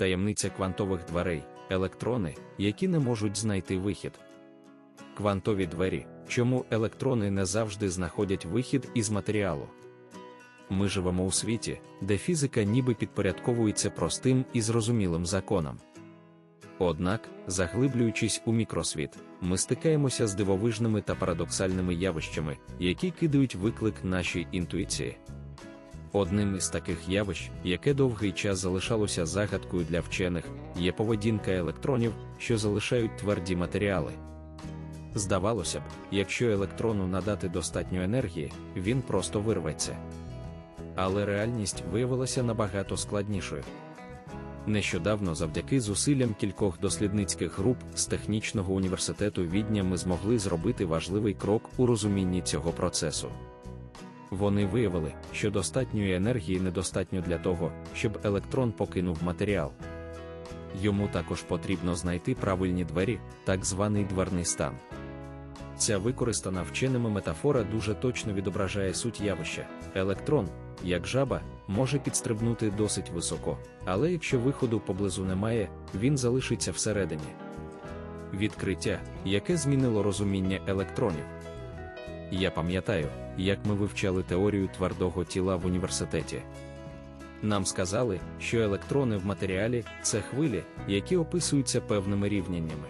таємниця квантових дверей, електрони, які не можуть знайти вихід. Квантові двері, чому електрони не завжди знаходять вихід із матеріалу. Ми живемо у світі, де фізика ніби підпорядковується простим і зрозумілим законам. Однак, заглиблюючись у мікросвіт, ми стикаємося з дивовижними та парадоксальними явищами, які кидають виклик нашій інтуїції. Одним із таких явищ, яке довгий час залишалося загадкою для вчених, є поведінка електронів, що залишають тверді матеріали. Здавалося б, якщо електрону надати достатньо енергії, він просто вирветься. Але реальність виявилася набагато складнішою. Нещодавно, завдяки зусиллям кількох дослідницьких груп з технічного університету Відня ми змогли зробити важливий крок у розумінні цього процесу. Вони виявили, що достатньої енергії недостатньо для того, щоб електрон покинув матеріал. Йому також потрібно знайти правильні двері, так званий дверний стан. Ця використана вченими метафора дуже точно відображає суть явища. Електрон, як жаба, може підстрибнути досить високо, але якщо виходу поблизу немає, він залишиться всередині. Відкриття, яке змінило розуміння електронів. Я пам'ятаю, як ми вивчали теорію твердого тіла в університеті. Нам сказали, що електрони в матеріалі це хвилі, які описуються певними рівняннями.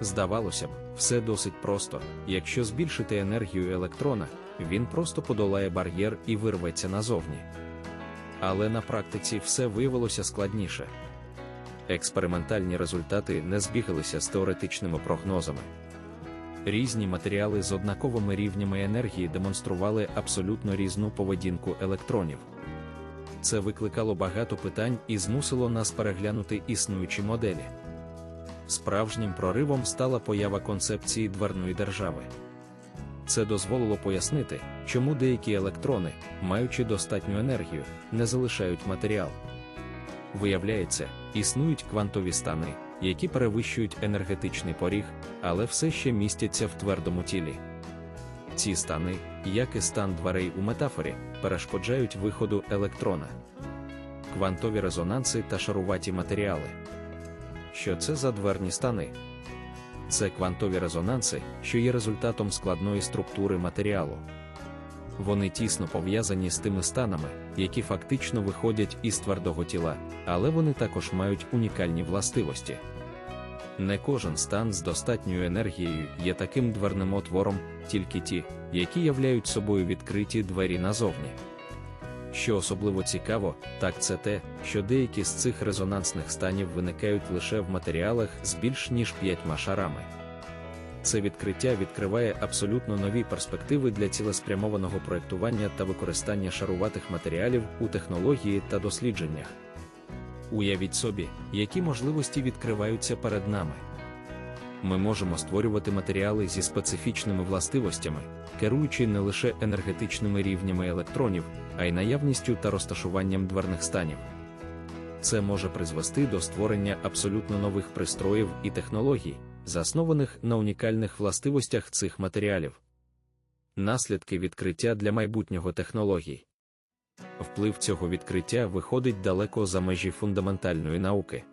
Здавалося б, все досить просто, якщо збільшити енергію електрона, він просто подолає бар'єр і вирветься назовні. Але на практиці все виявилося складніше. Експериментальні результати не збігалися з теоретичними прогнозами. Різні матеріали з однаковими рівнями енергії демонстрували абсолютно різну поведінку електронів. Це викликало багато питань і змусило нас переглянути існуючі моделі. Справжнім проривом стала поява концепції дверної держави. Це дозволило пояснити, чому деякі електрони, маючи достатню енергію, не залишають матеріал. Виявляється, існують квантові стани, які перевищують енергетичний поріг, але все ще містяться в твердому тілі. Ці стани, як і стан дверей у метафорі, перешкоджають виходу електрона. Квантові резонанси та шаруваті матеріали. Що це за дверні стани? Це квантові резонанси, що є результатом складної структури матеріалу. Вони тісно пов'язані з тими станами, які фактично виходять із твердого тіла, але вони також мають унікальні властивості. Не кожен стан з достатньою енергією є таким дверним отвором, тільки ті, які являють собою відкриті двері назовні. Що особливо цікаво, так це те, що деякі з цих резонансних станів виникають лише в матеріалах з більш ніж п'ятьма шарами. Це відкриття відкриває абсолютно нові перспективи для цілеспрямованого проєктування та використання шаруватих матеріалів у технології та дослідженнях. Уявіть собі, які можливості відкриваються перед нами. Ми можемо створювати матеріали зі специфічними властивостями, керуючи не лише енергетичними рівнями електронів, а й наявністю та розташуванням дверних станів. Це може призвести до створення абсолютно нових пристроїв і технологій, заснованих на унікальних властивостях цих матеріалів. Наслідки відкриття для майбутнього технологій. Вплив цього відкриття виходить далеко за межі фундаментальної науки.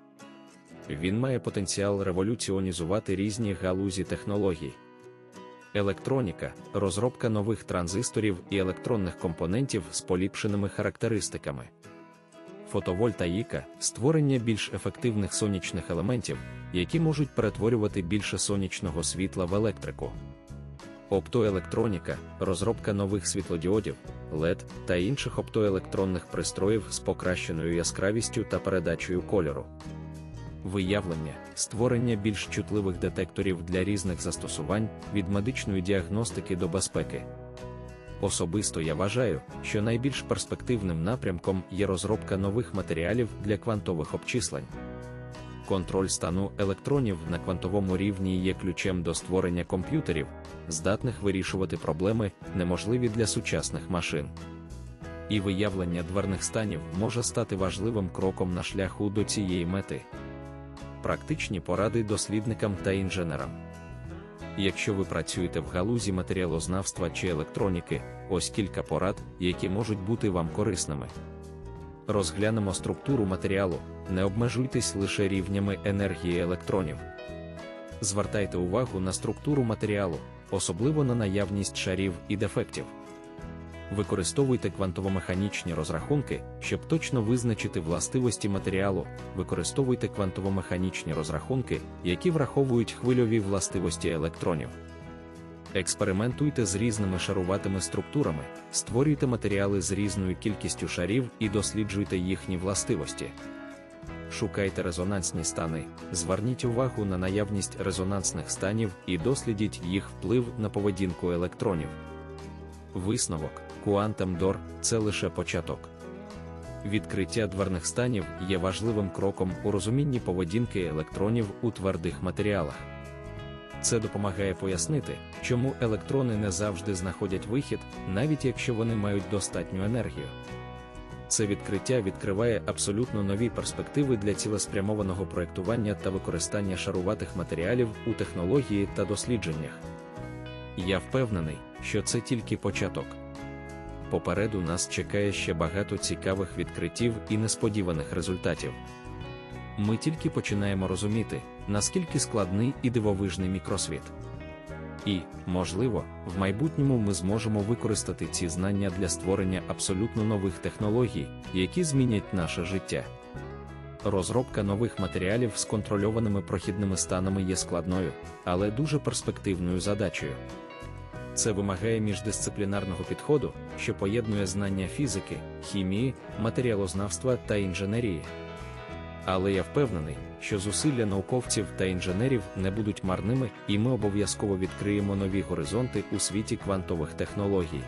Він має потенціал революціонізувати різні галузі технологій. Електроніка, розробка нових транзисторів і електронних компонентів з поліпшеними характеристиками. Фотовольтаїка створення більш ефективних сонячних елементів, які можуть перетворювати більше сонячного світла в електрику. Оптоелектроніка, розробка нових світлодіодів, LED та інших оптоелектронних пристроїв з покращеною яскравістю та передачею кольору. Виявлення, створення більш чутливих детекторів для різних застосувань від медичної діагностики до безпеки. Особисто я вважаю, що найбільш перспективним напрямком є розробка нових матеріалів для квантових обчислень. Контроль стану електронів на квантовому рівні є ключем до створення комп'ютерів, здатних вирішувати проблеми, неможливі для сучасних машин. І виявлення дверних станів може стати важливим кроком на шляху до цієї мети. Практичні поради дослідникам та інженерам. Якщо ви працюєте в галузі матеріалознавства чи електроніки, ось кілька порад, які можуть бути вам корисними. Розглянемо структуру матеріалу, не обмежуйтесь лише рівнями енергії електронів. Звертайте увагу на структуру матеріалу, особливо на наявність шарів і дефектів. Використовуйте квантово-механічні розрахунки, щоб точно визначити властивості матеріалу. Використовуйте квантово-механічні розрахунки, які враховують хвильові властивості електронів. Експериментуйте з різними шаруватими структурами, створюйте матеріали з різною кількістю шарів і досліджуйте їхні властивості. Шукайте резонансні стани, зверніть увагу на наявність резонансних станів і дослідіть їх вплив на поведінку електронів. Висновок Quantum Door – це лише початок. Відкриття дверних станів є важливим кроком у розумінні поведінки електронів у твердих матеріалах. Це допомагає пояснити, чому електрони не завжди знаходять вихід, навіть якщо вони мають достатню енергію. Це відкриття відкриває абсолютно нові перспективи для цілеспрямованого проєктування та використання шаруватих матеріалів у технології та дослідженнях. Я впевнений, що це тільки початок. Попереду нас чекає ще багато цікавих відкриттів і несподіваних результатів. Ми тільки починаємо розуміти, наскільки складний і дивовижний мікросвіт. І, можливо, в майбутньому ми зможемо використати ці знання для створення абсолютно нових технологій, які змінять наше життя. Розробка нових матеріалів з контрольованими прохідними станами є складною, але дуже перспективною задачею. Це вимагає міждисциплінарного підходу, що поєднує знання фізики, хімії, матеріалознавства та інженерії. Але я впевнений, що зусилля науковців та інженерів не будуть марними, і ми обов'язково відкриємо нові горизонти у світі квантових технологій.